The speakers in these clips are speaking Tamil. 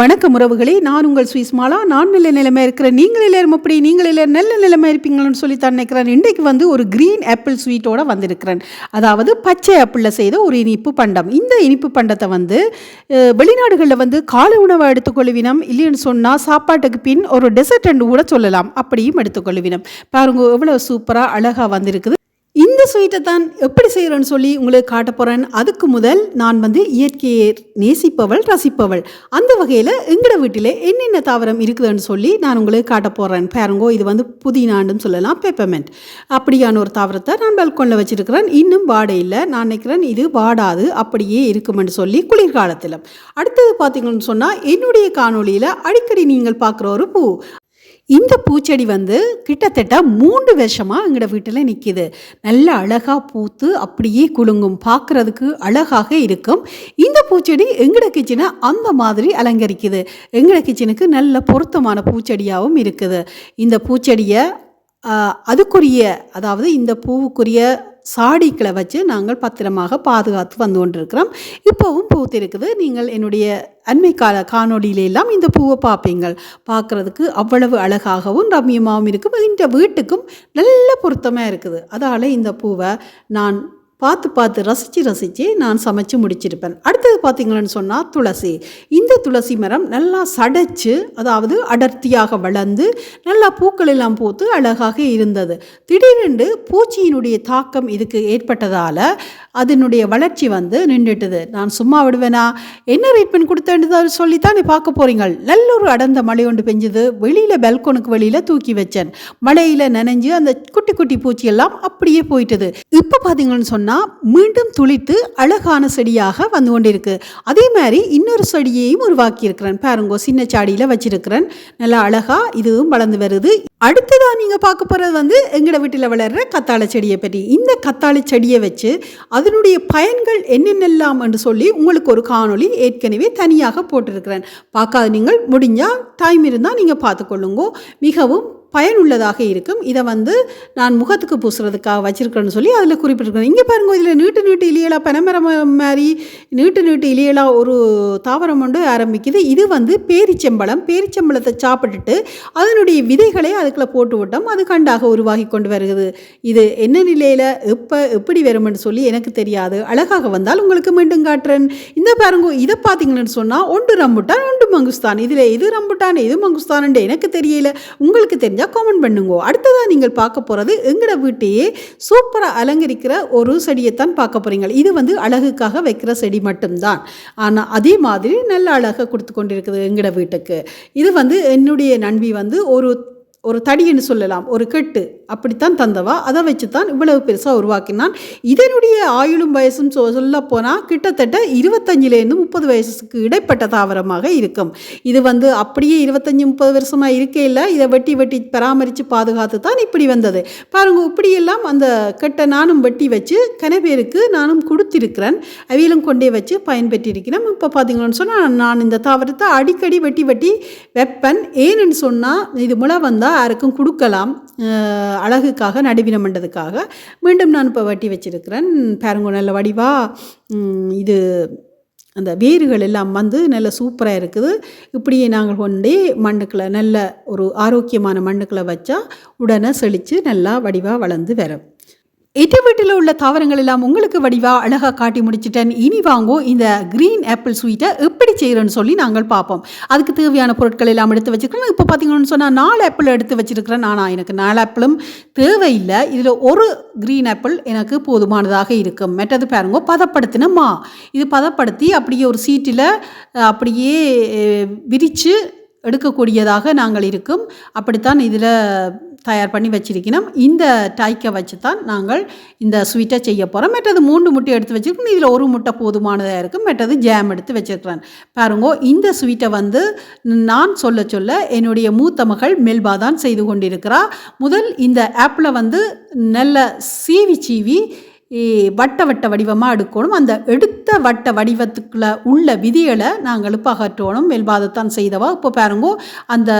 வணக்கம் உறவுகளே நான் உங்கள் சுவிஸ் மாலா நான் நல்ல நிலைமை இருக்கிறேன் நீங்கள் எல்லாரும் அப்படி நீங்கள் எல்லாரும் நல்ல நிலைமை இருப்பீங்களன்னு சொல்லி தான் நினைக்கிறேன் இன்றைக்கு வந்து ஒரு க்ரீன் ஆப்பிள் ஸ்வீட்டோட வந்திருக்கிறேன். அதாவது பச்சை ஆப்பிளில் செய்த ஒரு இனிப்பு பண்டம். இந்த இனிப்பு பண்டத்தை வந்து வெளிநாடுகளில் வந்து காலை உணவை எடுத்துக்கொள்வினம் இல்லைன்னு சொன்னால் சாப்பாட்டுக்கு பின் ஒரு டெசர்ட் கூட சொல்லலாம். அப்படியும் எடுத்துக்கொள்வினம் பாருங்க எவ்வளோ சூப்பராக அழகாக வந்திருக்குது. இந்த ஸ்வீட்டை தான் எப்படி செய்கிறேன்னு சொல்லி உங்களுக்கு காட்ட போகிறேன் அதுக்கு முதல் நான் வந்து இயற்கையை நேசிப்பவள் ரசிப்பவள். அந்த வகையில் எங்களோட வீட்டில் என்னென்ன தாவரம் இருக்குதுன்னு சொல்லி நான் உங்களுக்கு காட்ட போகிறேன் பாருங்கோ இது வந்து புதினாண்டுன்னு சொல்லலாம் பெப்பமெண்ட் அப்படியான ஒரு தாவரத்தை நான் பல்கோனில் வச்சிருக்கிறேன். இன்னும் வாடை இல்லை. நான் நினைக்கிறேன் இது வாடாது அப்படியே இருக்குமென்னு சொல்லி குளிர்காலத்தில் அடுத்தது பார்த்தீங்கன்னு சொன்னால் என்னுடைய காணொலியில் அடிக்கடி நீங்கள் பார்க்குற ஒரு பூ. இந்த பூச்செடி வந்து கிட்டத்தட்ட மூன்று வருஷமாக எங்களோட வீட்டில் நிற்கிது நல்ல அழகாக பூத்து அப்படியே குலுங்கும். பார்க்குறதுக்கு அழகாக இருக்கும். இந்த பூச்செடி எங்களோட கிச்சனை அந்த மாதிரி அலங்கரிக்குது. எங்களோட கிச்சனுக்கு நல்ல பொருத்தமான பூச்செடியாகவும் இருக்குது. இந்த பூச்செடியை அதுக்குரிய அதாவது இந்த பூவுக்குரிய சாடிக்களை வச்சு நாங்கள் பத்திரமாக பாதுகாத்து வந்து கொண்டிருக்கிறோம். இப்போவும் பூத்திருக்குது நீங்கள் என்னுடைய அண்மை கால காணொளியில எல்லாம் இந்த பூவை பார்ப்பீங்கள். பார்க்குறதுக்கு அவ்வளவு அழகாகவும் ரம்மியமாகவும் இருக்கும். இந்த வீட்டுக்கும் நல்ல பொருத்தமாக இருக்குது. அதால் இந்த பூவை நான் பார்த்து பார்த்து ரசித்து ரசித்து நான் சமைச்சு முடிச்சிருப்பேன். அடுத்தது பார்த்தீங்கன்னு சொன்னால் துளசி. இந்த துளசி மரம் நல்லா சடைச்சு அதாவது அடர்த்தியாக வளர்ந்து நல்லா பூக்கள் எல்லாம் பூத்து அழகாக இருந்தது. திடீரென்று பூச்சியினுடைய தாக்கம் இதுக்கு ஏற்பட்டதால் அதனுடைய வளர்ச்சி வந்து நின்றுட்டுது. நான் சும்மா விடுவேனா? என்ன ட்ரீட்மெண்ட் கொடுத்தேன்னு சொல்லித்தான் பார்க்க போறீங்க நல்ல ஒரு அடர்ந்த மழை ஒன்று பெஞ்சுது. வெளியில் பெல்கோனுக்கு வெளியில் தூக்கி வச்சேன். மழையில் நனைஞ்சு அந்த குட்டி குட்டி பூச்சி எல்லாம் அப்படியே போயிட்டது. இப்போ பார்த்தீங்கன்னு சொன்னால் மீண்டும் துளித்து அழகான செடியாக வந்து கொண்டிருக்கு. அதே மாதிரி இன்னொரு செடியையும் உருவாக்கியிருக்கிறேன். பாருங்கோ சின்ன சாடியில் வச்சிருக்கிறேன். நல்லா அழகாக இதுவும் வளர்ந்து வருது. அடுத்ததாக நீங்கள் பார்க்க போகிறது வந்து எங்களோட வீட்டில் வளர்கிற கத்தாழை செடியை பற்றி. இந்த கத்தாழை செடியை வச்சு அதனுடைய பயன்கள் என்னென்னலாம் என்று சொல்லி உங்களுக்கு ஒரு காணொளி ஏற்கனவே தனியாக போட்டிருக்கிறேன். பார்க்காத நீங்கள் முடிஞ்சால் டைம் இருந்தால் நீங்கள் பார்த்துக்கொள்ளுங்கோ மிகவும் பயனுள்ளதாக இருக்கும். இதை வந்து நான் முகத்துக்கு பூசுறதுக்காக வச்சுருக்கேன்னு சொல்லி அதில் குறிப்பிட்டிருக்கேன் இங்கே பாருங்க இதில் நீட்டு நீட்டு இலையலா பனைமரம் மாதிரி நீட்டு நீட்டு இலையலா ஒரு தாவரம் ஒன்று ஆரம்பிக்குது. இது வந்து பேரிச்சம்பழம். பேரிச்சம்பழத்தை சாப்பிட்டுட்டு அதனுடைய விதைகளை அதுக்குள்ளே போட்டு விட்டோம். அது கண்டாக உருவாகி கொண்டு வருகிறது. இது என்ன நிலையில் எப்போ எப்படி வரும்னு சொல்லி எனக்கு தெரியாது. அழகாக வந்தால் உங்களுக்கு மீண்டும் காட்டுறேன். இந்த பாருங்க இதை பார்த்தீங்கன்னு சொன்னால் ஒன்று ரம்புட்டான் ஒன்று மங்குஸ்தான். இதில் இது ரம்புட்டான் இது மங்குஸ்தான்ட்டு எனக்கு தெரியல. உங்களுக்கு தெரிஞ்சால் காமெண்ட் பண்ணுங்க. அடுத்ததாக நீங்கள் பார்க்க போகிறது எங்களோட வீட்டையே சூப்பராக அலங்கரிக்கிற ஒரு செடியைத்தான் பார்க்க போகிறீங்க இது வந்து அழகுக்காக வைக்கிற செடி மட்டும்தான். ஆனால் அதே மாதிரி நல்ல அழகாக கொடுத்து கொண்டிருக்குது எங்களோட வீட்டுக்கு. இது வந்து என்னுடைய நண்பி வந்து ஒரு ஒரு தடின்னு சொல்லலாம் ஒரு கெட்டு. அப்படித்தான் தந்தவா. அதை வச்சு தான் இவ்வளவு பெருசாக உருவாக்கினான். இதனுடைய ஆயுளும் வயசும் சொ சொல்ல போனால் கிட்டத்தட்ட இருபத்தஞ்சிலேருந்து முப்பது வயசுக்கு இடைப்பட்ட தாவரமாக இருக்கும். இது வந்து அப்படியே இருபத்தஞ்சி முப்பது வருஷமாக இருக்கே இல்லை. இதை வெட்டி வெட்டி பராமரித்து பாதுகாத்து தான் இப்படி வந்தது. பாருங்க இப்படியெல்லாம் அந்த கெட்டை நானும் வெட்டி வச்சு கனவேருக்கு நானும் கொடுத்திருக்கிறேன். அவியலும் கொண்டே வச்சு பயன்பெற்றிருக்கிறேன். இப்போ பார்த்தீங்கன்னு சொன்னால் நான் இந்த தாவரத்தை அடிக்கடி வெட்டி வெட்டி வைப்பேன். ஏன்னு சொன்னால் இது முளை வந்தால் யாருக்கும் கொடுக்கலாம் அழகுக்காக நடுவினம் பண்ணுறதுக்காக மீண்டும் நான் இப்போ வட்டி வச்சுருக்கிறேன். பாருங்க நல்ல வடிவா இது அந்த வேர்கள் எல்லாம் வந்து நல்ல சூப்பராக இருக்குது. இப்படியே நாங்கள் கொண்டே மண்ணுக்குள்ள நல்ல ஒரு ஆரோக்கியமான மண்ணுக்களை வச்சா உடனே செழித்து நல்லா வடிவாக வளர்ந்து வரும். எட்டு வீட்டில் உள்ள தாவரங்கள் எல்லாம் உங்களுக்கு வடிவா அழகாக காட்டி முடிச்சிட்டேன். இனி வாங்கோ இந்த க்ரீன் ஆப்பிள் ஸ்வீட்டை எப்படி செய்கிறேன்னு சொல்லி நாங்கள் பார்ப்போம். அதுக்கு தேவையான பொருட்கள் எல்லாம் எடுத்து வச்சுருக்கோம் இப்போ பார்த்தீங்கன்னு சொன்னால் நாலு ஆப்பிள் எடுத்து வச்சிருக்கிறேன். ஆனால் எனக்கு நாலு ஆப்பிளும் தேவையில்லை. இதில் ஒரு க்ரீன் ஆப்பிள் எனக்கு போதுமானதாக இருக்கும். மற்றது பாருங்க பதப்படுத்தின மா. இது பதப்படுத்தி அப்படியே ஒரு சீட்டில் அப்படியே விரித்து எடுக்கக்கூடியதாக நாங்கள் இருக்கும். அப்படித்தான் இதில் தயார் பண்ணி வச்சிருக்கணும். இந்த டாய்க்கை வச்சு தான் நாங்கள் இந்த ஸ்வீட்டை செய்ய போகிறோம் மற்றது மூன்று முட்டை எடுத்து வச்சுருக்கோம். இதில் ஒரு முட்டை போதுமானதாக இருக்கும். மற்றது ஜாம் எடுத்து வச்சுருக்கிறேன். பாருங்க இந்த ஸ்வீட்டை வந்து நான் சொல்ல சொல்ல என்னுடைய மூத்த மகள் மெல்பா தான் செய்து கொண்டிருக்கிறா. முதல் இந்த ஆப்பில் வந்து நல்ல சீவி சீவி வட்ட வட்ட வடிவமாக எடுக்கணும். அந்த எடுத்த வட்ட வடிவத்துக்குள்ள உள்ள விதிகளை நாங்கள் அகற்றணும் மெல்பாதத்தான் செய்தவா? இப்போ பாருங்க அந்த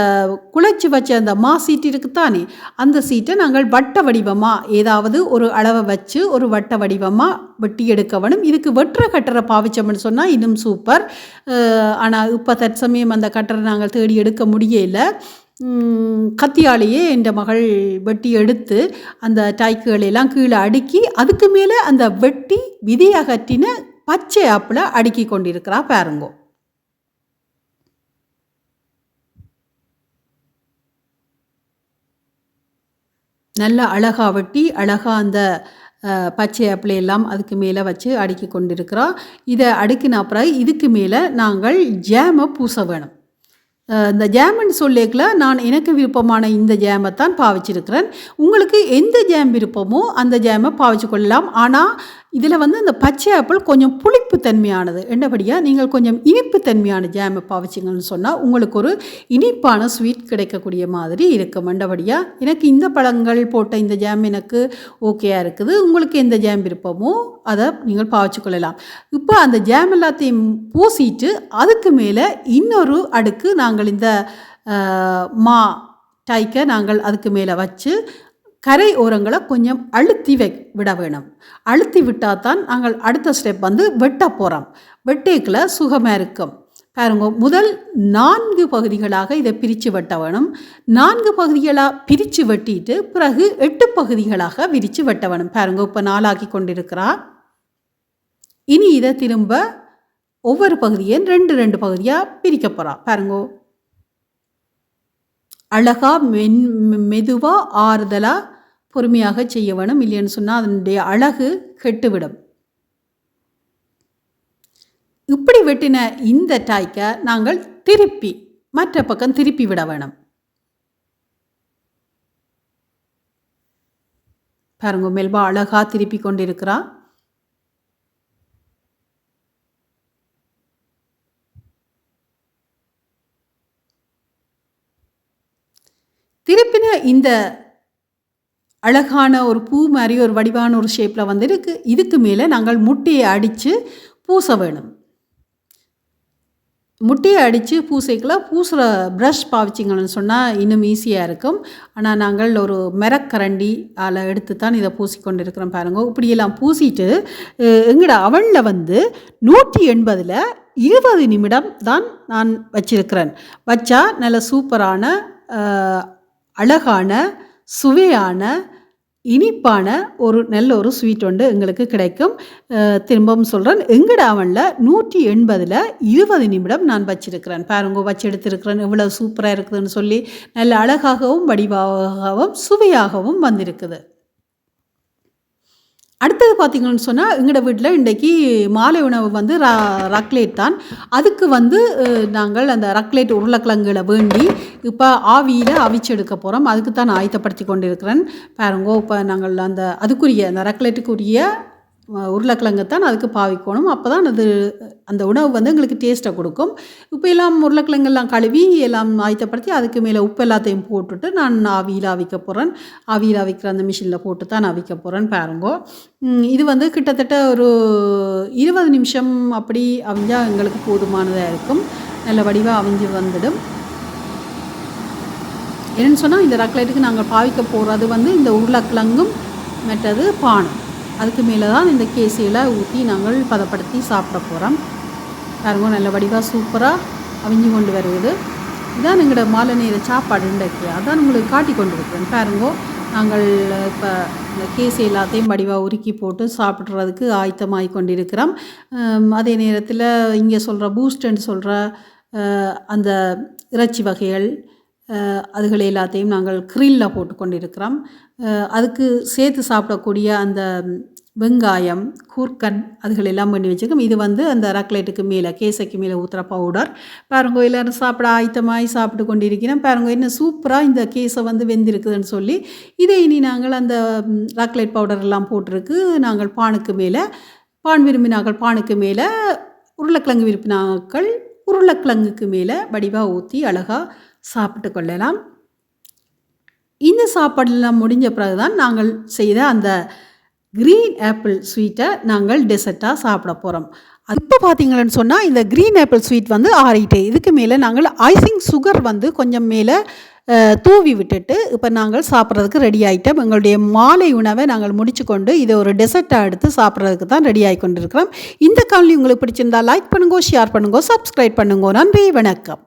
குழைச்சி வச்ச அந்த மா சீட் இருக்குத்தானே? அந்த சீட்டை நாங்கள் வட்ட வடிவமாக ஏதாவது ஒரு அளவை வச்சு ஒரு வட்ட வடிவமாக வெட்டி எடுக்க வேணும். இதுக்கு வெட்டுற கட்டரை பாவிச்சோம்னு சொன்னால் இன்னும் சூப்பர். ஆனால் இப்போ தற்சமயம் அந்த கட்டரை நாங்கள் தேடி எடுக்க முடியல. கத்தியாலேயே என் மகள் வெட்டி எடுத்து அந்த டாய்க்குகளெல்லாம் கீழே அடுக்கி அதுக்கு மேலே அந்த வெட்டி விதி அகற்றின பச்சை ஆப்பில் அடுக்கி கொண்டிருக்கிறா பாருங்கோ. நல்ல அழகாக வெட்டி அழகாக அந்த பச்சை ஆப்பிளை எல்லாம் அதுக்கு மேலே வச்சு அடுக்கி கொண்டிருக்கிறோம் இதை அடுக்கின அப்புறம் இதுக்கு மேலே நாங்கள் ஜேமை பூச வேணும். இந்த ஜாம்னு சொல்லிக்கல நான் எனக்கு விருப்பமான இந்த ஜாமை தான் பாவிச்சிருக்கிறேன். உங்களுக்கு எந்த ஜாம் விருப்பமோ அந்த ஜாமை பாவிச்சு கொள்ளலாம் ஆனால் இதில் வந்து இந்த பச்சை ஆப்பிள் கொஞ்சம் புளிப்பு தன்மையானது. என்னபடியாக நீங்கள் கொஞ்சம் இனிப்பு தன்மையான ஜாமை பாவிச்சிங்கன்னு சொன்னால் உங்களுக்கு ஒரு இனிப்பான ஸ்வீட் கிடைக்கக்கூடிய மாதிரி இருக்கும். மண்டபடியாக எனக்கு இந்த பழங்கள் போட்ட இந்த ஜாம் எனக்கு ஓகேயாக இருக்குது. உங்களுக்கு எந்த ஜாம் விருப்பமோ அதை நீங்கள் பாவிச்சு கொள்ளலாம் இப்போ அந்த ஜாம் எல்லாத்தையும் பூசிட்டு அதுக்கு மேலே இன்னொரு அடுக்கு நாங்கள் இந்த மா டைக்கை நாங்கள் அதுக்கு மேலே வச்சு கரை ஓரங்களை கொஞ்சம் அழுத்தி வை விட வேணும். அழுத்தி விட்டால் தான் நாங்கள் அடுத்த ஸ்டெப் வந்து வெட்ட போகிறோம் வெட்டேக்கில் சுகமாக இருக்கும். பாருங்க முதல் நான்கு பகுதிகளாக இதை பிரித்து வெட்ட வேணும். நான்கு பகுதிகளாக பிரித்து வெட்டிட்டு பிறகு எட்டு பகுதிகளாக விரித்து வெட்ட வேணும். பாருங்க இப்போ நாளாக்கி கொண்டிருக்கிறா. இனி இதை திரும்ப ஒவ்வொரு பகுதியும் ரெண்டு ரெண்டு பகுதியாக பிரிக்க போகிறா பாருங்கோ அழகாக மென் மெதுவாக ஆறுதலாக பொறுமையாக செய்ய வேணும் இல்லைன்னு சொன்னால் அதனுடைய அழகு கெட்டுவிடும். இப்படி வெட்டின இந்த டாய்க்கை நாங்கள் திருப்பி மற்ற பக்கம் திருப்பி விட வேணும். பாருங்க மெல்பா அழகாக திருப்பி கொண்டிருக்கிறா. திருப்பின இந்த அழகான ஒரு பூ மாதிரி ஒரு வடிவான ஒரு ஷேப்பில் வந்துருக்கு. இதுக்கு மேலே நாங்கள் முட்டையை அடித்து பூச வேணும். முட்டையை அடித்து பூசைக்குள்ள பூசுகிற ப்ரஷ் பாவிச்சிங்கன்னு சொன்னால் இன்னும் ஈஸியாக இருக்கும். ஆனால் நாங்கள் ஒரு மெரக்கரண்டி அதில் எடுத்து தான் இதை பூசிக்கொண்டு இருக்கிறோம் பாருங்க. இப்படியெல்லாம் பூசிட்டு எங்களோட அவளில் வந்து நூற்றி எண்பதில் இருபது நிமிடம் தான் நான் வச்சிருக்கிறேன். வச்சா நல்ல சூப்பரான அழகான சுவையான இனிப்பான ஒரு நல்ல ஒரு ஸ்வீட் ஒன்று எங்களுக்கு கிடைக்கும். திரும்பவும் சொல்கிறேன் எங்கட அவனில் நூற்றி எண்பதில் இருபது நிமிடம் நான் வச்சிருக்கிறேன். பாருங்க வச்சு எடுத்திருக்கிறேன். இவ்வளோ சூப்பராக இருக்குதுன்னு சொல்லி நல்ல அழகாகவும் வடிவாகவும் சுவையாகவும் வந்திருக்குது. அடுத்தது பார்த்திங்கன்னு சொன்னால் எங்களோட வீட்டில் இன்றைக்கி மாலை உணவு வந்து ரா ரக்லேட் தான். அதுக்கு வந்து நாங்கள் அந்த ரக்லேட் உருளைக்கிழங்குகளை வேண்டி இப்போ ஆவியில் அவிச்சு எடுக்க போகிறோம் அதுக்கு தான் ஆயத்தப்படுத்தி கொண்டிருக்கிறேன். பாருங்கோ இப்போ நாங்கள் அந்த அதுக்குரிய அந்த ரக்லேட்டுக்குரிய உருளைக்கிழங்கு தான் அதுக்கு பாவிக்கணும். அப்போ தான் அது அந்த உணவு வந்து எங்களுக்கு டேஸ்ட்டை கொடுக்கும். இப்போ எல்லாம் உருளைக்கிழங்கெல்லாம் கழுவி எல்லாம் ஆயத்தப்படுத்தி அதுக்கு மேலே உப்பு எல்லாத்தையும் போட்டுட்டு நான் ஆவியில் அவிக்க போகிறேன் ஆவியில் அவிக்கிற அந்த மிஷினில் போட்டு தான் நான் அவிக்க போகிறேன் பாருங்கோ. இது வந்து கிட்டத்தட்ட ஒரு இருபது நிமிஷம் அப்படி அவிஞ்சால் எங்களுக்கு போதுமானதாக இருக்கும். நல்ல வடிவாக அவிஞ்சு வந்துடும். என்னென்னு சொன்னால் இந்த ரக்லைட்டுக்கு நாங்கள் பாவிக்க போகிறது வந்து இந்த உருளைக்கிழங்கும் மெட்டது பானம். அதுக்கு மேலே தான் இந்த கேசியில் ஊற்றி நாங்கள் பதப்படுத்தி சாப்பிட போகிறோம் பாருங்க நல்ல வடிவாக சூப்பராக அவிஞ்சு கொண்டு வருவது இதான் எங்களோட மாலை நேர சாப்பாடு இன்றைக்கு. அதான் உங்களுக்கு காட்டி கொண்டு இருக்கிறேன் பாருங்கோ நாங்கள் இப்போ இந்த கேசி எல்லாத்தையும் வடிவாக உருக்கி போட்டு சாப்பிட்றதுக்கு ஆயத்தமாகி கொண்டிருக்கிறோம். அதே நேரத்தில் இங்கே சொல்கிற பூஸ்டன்னு சொல்கிற அந்த இறைச்சி வகைகள் அதுகள் எல்லாத்தையும் நாங்கள் க்ரில்லில் போட்டு கொண்டிருக்கிறோம் அதுக்கு சேர்த்து சாப்பிடக்கூடிய அந்த வெங்காயம் கூர்க்கன் அதுகள் எல்லாம் பண்ணி வச்சுருக்கோம். இது வந்து அந்த ரக்லேட்டுக்கு மேலே கேசைக்கு மேலே ஊற்றுற பவுடர் பாருங்க எல்லோரும் சாப்பிட ஆயத்தமாகி சாப்பிட்டு கொண்டிருக்கிறோம். பாருங்க என்ன சூப்பராக இந்த கேஸை வந்து வெந்திருக்குதுன்னு சொல்லி இதை இனி நாங்கள் அந்த ரக்லேட் பவுடர் எல்லாம் போட்டிருக்கு. நாங்கள் பானுக்கு மேலே பான் விரும்பினாக்கள் பானுக்கு மேலே உருளைக்கிழங்கு விரும்பினாக்கள் உருளைக்கிழங்குக்கு மேலே வடிவாக ஊற்றி அழகாக சாப்பிட்டு கொள்ளலாம். இந்த சாப்பாடெல்லாம் முடிஞ்ச பிறகு தான் நாங்கள் செய்த அந்த க்ரீன் ஆப்பிள் ஸ்வீட்டை நாங்கள் டெசர்ட்டாக சாப்பிட போகிறோம் இப்போ பார்த்தீங்கன்னு சொன்னால் இந்த க்ரீன் ஆப்பிள் ஸ்வீட் வந்து ஆறிட்டு இதுக்கு மேலே நாங்கள் ஐசிங் சுகர் வந்து கொஞ்சம் மேலே தூவி விட்டுட்டு இப்போ நாங்கள் சாப்பிட்றதுக்கு ரெடி ஆகிட்டோம் எங்களுடைய மாலை உணவை நாங்கள் முடிச்சு கொண்டு இதை ஒரு டெசர்ட்டாக எடுத்து சாப்பிட்றதுக்கு தான் ரெடி ஆகி கொண்டிருக்கிறோம். இந்த காலனி உங்களுக்கு பிடிச்சிருந்தா லைக் பண்ணுங்க ஷேர் பண்ணுங்க சப்ஸ்கிரைப் பண்ணுங்க. நன்றி வணக்கம்.